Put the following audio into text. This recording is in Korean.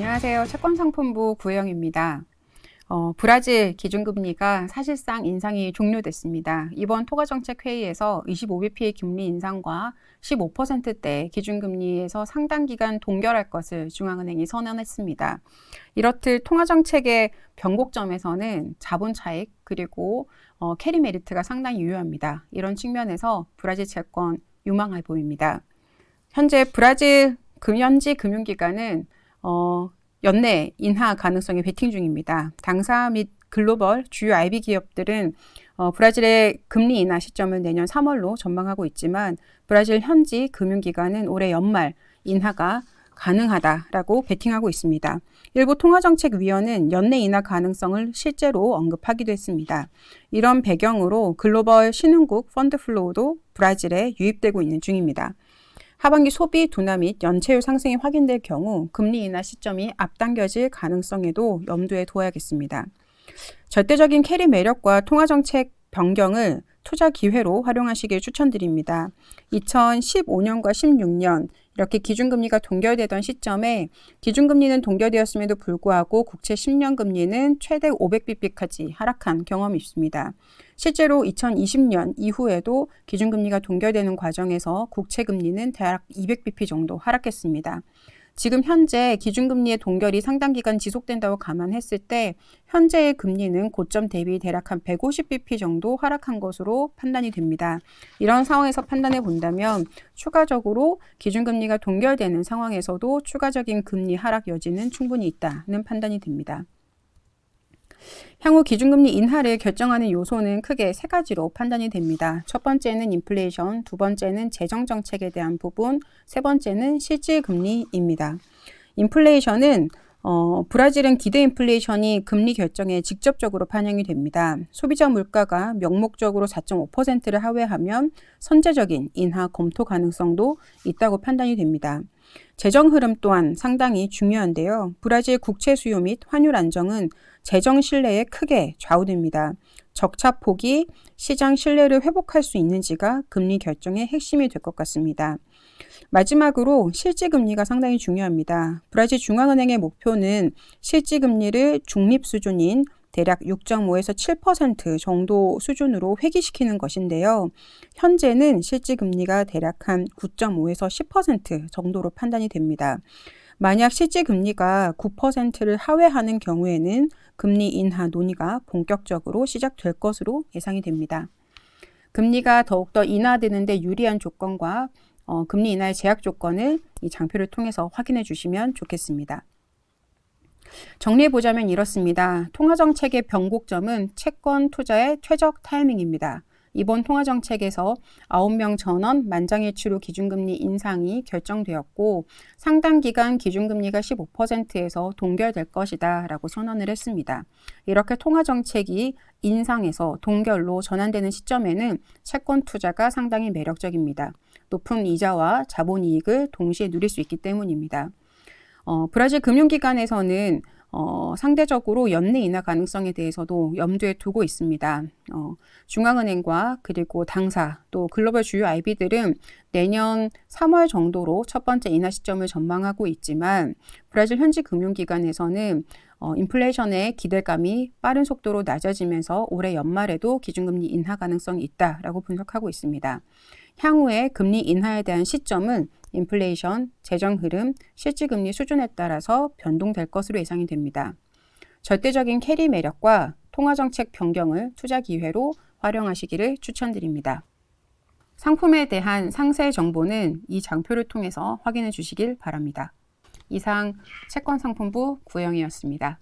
안녕하세요. 채권상품부 구혜영입니다. 어, 브라질 기준금리가 사실상 인상이 종료됐습니다. 이번 토가정책회의에서 25bp의 금리 인상과 15%대 기준금리에서 상당 기간 동결할 것을 중앙은행이 선언했습니다. 이렇듯 통화정책의 변곡점에서는 자본 차익 그리고 어, 캐리 메리트가 상당히 유효합니다. 이런 측면에서 브라질 채권 유망해 보입니다. 현재 브라질 금연지 금융기관은 어, 연내 인하 가능성이 베팅 중입니다. 당사 및 글로벌 주요 IB 기업들은 어, 브라질의 금리 인하 시점을 내년 3월로 전망하고 있지만 브라질 현지 금융기관은 올해 연말 인하가 가능하다라고 베팅하고 있습니다. 일부 통화정책위원은 연내 인하 가능성을 실제로 언급하기도 했습니다. 이런 배경으로 글로벌 신흥국 펀드 플로우도 브라질에 유입되고 있는 중입니다. 하반기 소비 둔화 및 연체율 상승이 확인될 경우 금리 인하 시점이 앞당겨질 가능성에도 염두에 둬야겠습니다. 절대적인 캐리 매력과 통화 정책 변경을 투자 기회로 활용하시길 추천드립니다. 2015년과 16년 이렇게 기준금리가 동결되던 시점에 기준금리는 동결되었음에도 불구하고 국채 10년 금리는 최대 500bp까지 하락한 경험이 있습니다. 실제로 2020년 이후에도 기준금리가 동결되는 과정에서 국채 금리는 대략 200bp 정도 하락했습니다. 지금 현재 기준금리의 동결이 상당 기간 지속된다고 감안했을 때 현재의 금리는 고점 대비 대략 한 150bp 정도 하락한 것으로 판단이 됩니다. 이런 상황에서 판단해 본다면 추가적으로 기준금리가 동결되는 상황에서도 추가적인 금리 하락 여지는 충분히 있다는 판단이 됩니다. 향후 기준금리 인하를 결정하는 요소는 크게 세 가지로 판단이 됩니다. 첫 번째는 인플레이션, 두 번째는 재정 정책에 대한 부분, 세 번째는 실질 금리입니다. 인플레이션은 어, 브라질은 기대 인플레이션이 금리 결정에 직접적으로 반영이 됩니다. 소비자 물가가 명목적으로 4.5%를 하회하면 선제적인 인하 검토 가능성도 있다고 판단이 됩니다. 재정 흐름 또한 상당히 중요한데요. 브라질 국채 수요 및 환율 안정은 재정 신뢰에 크게 좌우됩니다. 적자 폭이 시장 신뢰를 회복할 수 있는지가 금리 결정의 핵심이 될 것 같습니다. 마지막으로 실질금리가 상당히 중요합니다. 브라질 중앙은행의 목표는 실질금리를 중립 수준인 대략 6.5에서 7% 정도 수준으로 회귀시키는 것인데요. 현재는 실질 금리가 대략 한 9.5에서 10% 정도로 판단이 됩니다. 만약 실질 금리가 9%를 하회하는 경우에는 금리 인하 논의가 본격적으로 시작될 것으로 예상이 됩니다. 금리가 더욱더 인하되는데 유리한 조건과 어, 금리 인하의 제약 조건을 이 장표를 통해서 확인해 주시면 좋겠습니다. 정리해 보자면 이렇습니다. 통화정책의 변곡점은 채권 투자의 최적 타이밍입니다. 이번 통화정책에서 9명 전원 만장일치로 기준금리 인상이 결정되었고 상당 기간 기준금리가 15%에서 동결될 것이다 라고 선언을 했습니다. 이렇게 통화정책이 인상에서 동결로 전환되는 시점에는 채권 투자가 상당히 매력적입니다. 높은 이자와 자본 이익을 동시에 누릴 수 있기 때문입니다. 어, 브라질 금융기관에서는 어, 상대적으로 연내 인하 가능성에 대해서도 염두에 두고 있습니다. 어, 중앙은행과 그리고 당사 또 글로벌 주요 IB들은 내년 3월 정도로 첫 번째 인하 시점을 전망하고 있지만 브라질 현지 금융기관에서는 어, 인플레이션의 기대감이 빠른 속도로 낮아지면서 올해 연말에도 기준금리 인하 가능성이 있다라고 분석하고 있습니다. 향후에 금리 인하에 대한 시점은 인플레이션, 재정 흐름, 실질 금리 수준에 따라서 변동될 것으로 예상이 됩니다. 절대적인 캐리 매력과 통화 정책 변경을 투자 기회로 활용하시기를 추천드립니다. 상품에 대한 상세 정보는 이 장표를 통해서 확인해 주시길 바랍니다. 이상 채권상품부 구영이었습니다.